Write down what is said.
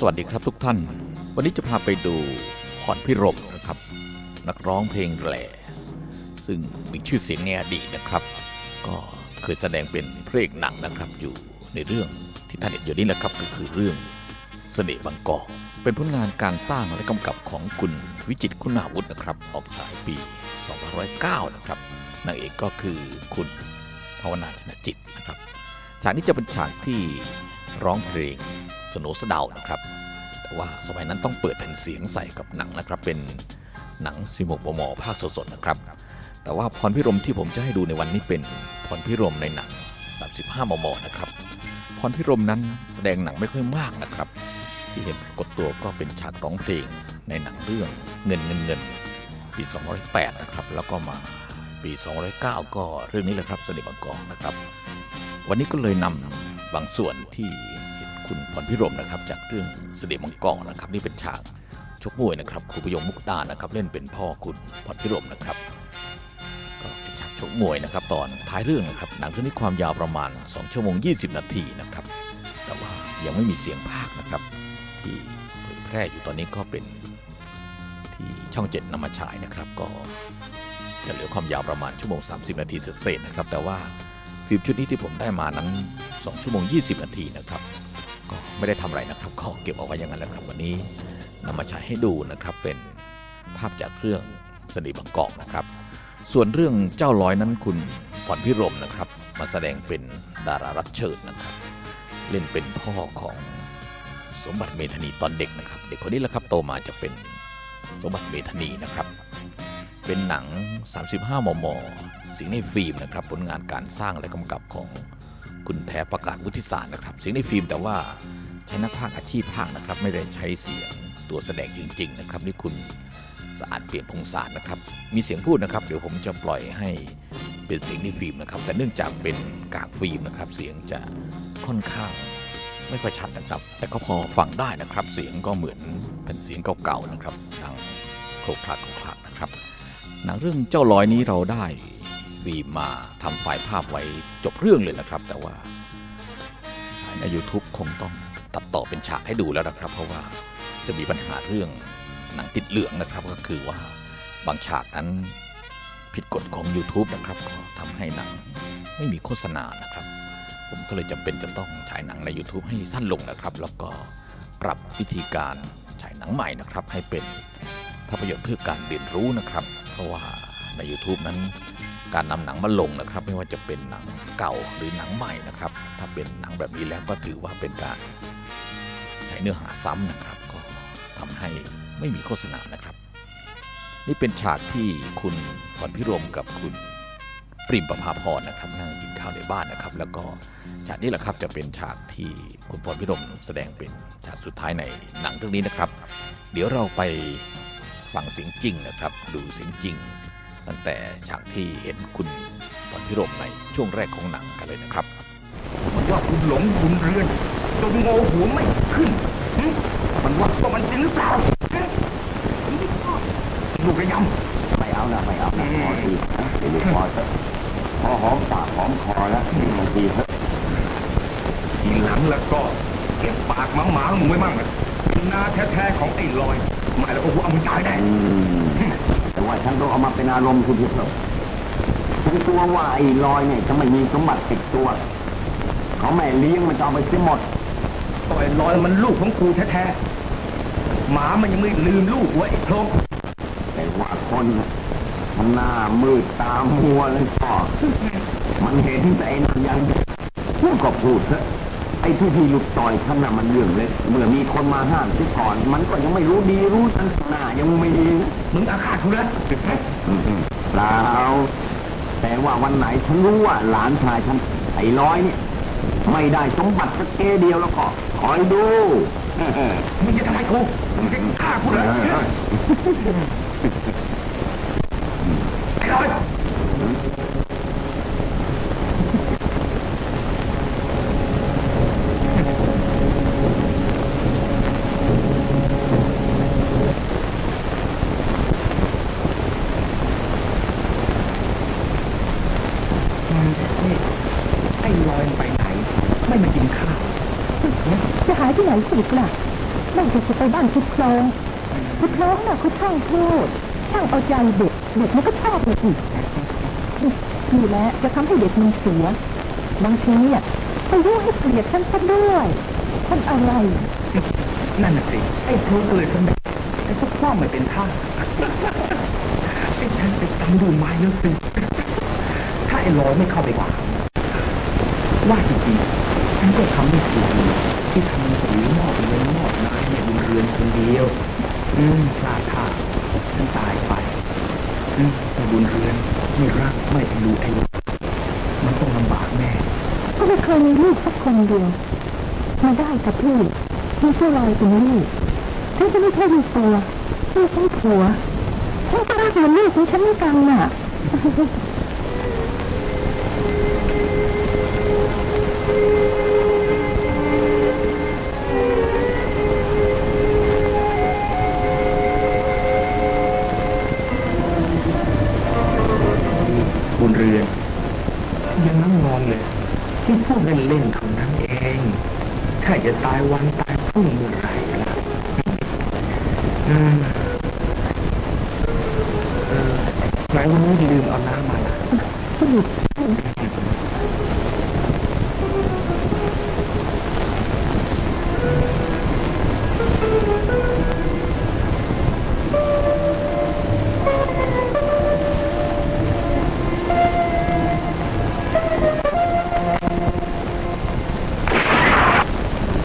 สวัสดีครับทุกท่าน วันนี้จะพาไปดูพรพิรมนะครับ นักร้องเพลงแหล่ซึ่งมีชื่อเสียงในอดีตนะครับ ก็เคยแสดงเป็นพระเอกหนังนะครับอยู่ในเรื่องที่ท่านเห็นอยู่นี้แหละครับก็คือเรื่องเสน่ห์บางกอกเป็นผลงานการสร้างและกำกับของคุณวิจิตคุณาวุฒินะครับ ออกฉายปี 2509 นะครับนางเอกก็คือคุณภาวนาชนจิตนะครับฉากนี้จะเป็นฉากที่ร้องเพลง สโนสเดานะครับ แต่ว่าสมัยนั้นต้องเปิดแผ่นเสียงใส่กับหนังนะครับ เป็นหนังซิโมกบมภาคสดๆนะครับ แต่ว่าพรพิรมที่ผมจะให้ดูในวันนี้เป็นพรพิรมในหนัง 35 มม นะครับพรพิรมนั้นแสดงหนังไม่ค่อยมากนะครับ ที่เห็นปรากฏตัวก็เป็นฉากร้องเพลงในหนังเรื่องเงินเงินเงินปี 208นะครับ แล้วก็มาปี209 ก็เรื่องนี้แหละครับเสด็จบางกอกนะครับ วันนี้ก็เลยนำบางส่วนที่ คุณพรพิรมนะครับ จากเรื่องเสด็จมังกรนะครับ นี่เป็นฉากชกมวยนะครับครูประยงมุกดานะครับ เล่นเป็นพ่อคุณพรพิรมนะครับ ก็เป็นฉากชกมวยนะครับ ตอนท้ายเรื่องนะครับหนังเรื่องนี้ความยาวประมาณ 2 ชั่วโมง 20 นาทีนะครับ แต่ว่ายังไม่มีเสียงภาคนะครับ ที่เผยแพร่อยู่ตอนนี้ก็เป็นที่ช่องเจ็ดนำมาฉายนะครับ ก็จะเหลือความยาวประมาณชั่วโมง 30 นาทีเศษนะครับ แต่ว่าฟิล์มชุดนี้ที่ผมได้มานั้น 2 ชั่วโมง 20 นาทีนะครับ ไม่ได้ทำอะไรนะครับก็เก็บเอาไว้อย่างนั้นแหละครับวันนี้นำมาฉายให้ดูนะครับเป็นภาพจากเครื่องสนิบางกอกนะครับ ส่วนเรื่องเจ้าลอยนั้นคุณพรพิรมนะครับ มาแสดงเป็นดารารับเชิญนะครับ เล่นเป็นพ่อของสมบัติเมธานีตอนเด็กนะครับ เด็กคนนี้แหละครับโตมาจะเป็นสมบัติเมธานีนะครับ เป็นหนัง 35 มม สิงห์ในฟิล์มนะครับ ผลงานการสร้างและกำกับของคุณแท้ประกาศวุฒิสารนะครับ สิงห์ในฟิล์มแต่ว่า ใช้นักพากย์อาชีพพากนะครับ ไม่ได้ใช้เสียงตัวแสดงจริง ๆ นะครับ นี่คุณสะอาดเปลี่ยนพงศารนะครับ มีเสียงพูดนะครับ เดี๋ยวผมจะปล่อยให้เป็นเสียงในฟิล์มนะครับ แต่เนื่องจากเป็นกากฟิล์มนะครับ เสียงจะค่อนข้างไม่ค่อยชัดนะครับ แต่ก็พอฟังได้นะครับ เสียงก็เหมือนเป็นเสียงเก่าๆนะครับดังโครกคลักโครกคลักนะครับหนังเรื่องเจ้าลอยนี้เราได้ฟิล์มมาทำไฟล์ภาพไว้จบเรื่องเลยนะครับ แต่ว่าฉายใน YouTube คงต้อง ตัดต่อเป็นฉากให้ดูแล้วนะครับ เพราะว่าจะมีปัญหาเรื่องหนังติดเหลืองนะครับ ก็คือว่าบางฉากนั้นผิดกฎของ YouTube นะครับ ทำให้หนังไม่มีโฆษณานะครับ ผมก็เลยจำเป็นจะต้องฉายหนังใน YouTube ให้สั้นลงนะครับ แล้วก็ปรับวิธีการฉายหนังใหม่นะครับ ให้เป็นภาพยนตร์เพื่อการเรียนรู้นะครับ เพราะว่าใน YouTube นั้นการนำหนังมาลงนะครับ ไม่ว่าจะเป็นหนังเก่าหรือหนังใหม่นะครับ ถ้าเป็นหนังแบบนี้แล้วก็ถือว่าเป็นการ เนื้อหาซ้ำนะครับ ก็ทำให้ไม่มีโฆษณานะครับ นี่เป็นฉากที่คุณพรพิรมกับคุณปริมประภาพรนะครับนั่งกินข้าวในบ้านนะครับ แล้วก็ฉากนี้แหละครับจะเป็นฉากที่คุณพรพิรมแสดงเป็นฉากสุดท้ายในหนังเรื่องนี้นะครับ เดี๋ยวเราไปฟังเสียงจริงนะครับ ดูเสียงจริง ตั้งแต่ฉากที่เห็นคุณพรพิรมในช่วงแรกของหนังกันเลยนะครับ ว่าคุณหลงคุณเรือนจนโงหัวไม่ขึ้นหึมันว่าก็มันจริงหรือเปล่าหึลูกระยไม่เอานะไม่เอานะพอทีนะเดี๋ยวพอเถอะพอหอมปากหอมคอแล้วบางทีเถอะำทีหลังแล้วก็เก็บปากหมาหมาๆมึงไว้มั่งนะเป็นนาแท้ๆของไอ้ลอยไม่แล้วโอ้โหเอามึงตายแน่อืมแต่ว่าฉันต้องเอามาเป็นอารมณ์คุณเถอะฉันกลัวว่าไอ้ลอยเนี่ยจะไม่มีสมบัติติดตัว เขาแม่เลี้ยงมันจะเอาไปเสียหมดต่อยลอยมันลูกของกูแท้ๆ หมามันยังไม่ลืมลูกหัวไอ้โครงแต่ว่าคนน่ะมันหน้ามืดตามัวเลยพ่อมันเห็นแต่ไอ้นั่นอย่างเดียวพูดก็พูดเถอะไอ้ที่ที่ลูกต่อยท่านน่ะมันเรื่องเล็กเมื่อมีคนมาห้ามซิก่อน มันก็ยังไม่รู้ดีรู้ทันหน้ายังไม่ดีนะ มึงอาฆาตกูแล้วอืมเปล่าแต่ว่าวันไหนฉันรู้ว่าหลานชายฉันไอ้ร้อยเนี่ย ไม่ได้สมบัติสักเกเดียวแล้วก็คอยดูมึงจะทำไมกูมึงจะฆ่ากูเหรอไอ้ลอย ไอ้ลอยไปไหน ไม่มากินข้าวจะหายที่ไหนสุดล่ะไม่ใช่จะไปบ้านทุกคลองทุกคลองน่ะเขาช่างพูดช่างเอาใจเด็กเด็กมันก็ชอบเลยสินี่แหละจะทำให้เด็กมันเสียบางทีอะไปยุ่งให้เกลียดฉันซะด้วยฉันอะไร นั่นน่ะสิไอ้เธอก็เลยทำแบบไอ้พวกพ่อไม่เป็นท่าไอ้ฉันไปตามดูไม้แล้วสิถ้าไอ้ลอยไม่เข้าไปกว่าว่าจริงๆ ฉันก็ทำไม่ถูกที่ทำสีมอบเงินมอบนายเนี่ยบุญเรือนคนเดียว อืมพลาดท่าฉันตายไป อืมแต่บุญเรือนไม่รักไม่ดูไอ้ลมันต้องลำบากแน่ก็ไม่เคยมีลูกสักคนเดียวมาได้กับพี่มีเจ้าลอยเป็นลูกฉันจะไม่ใช่ลูกตัวลูกของผัวฉันก็รักเหมือนลูกของฉันเหมือนกันน่ะ เรือนยังนั่งนอนเลยที่พูดเล่นๆเท่านั้นเอง ถ้าจะตายวันตายพรุ่งเมื่อไหร่ล่ะอืมเออไหนวันนี้ลืมเอาน้ำมาล่ะสรุป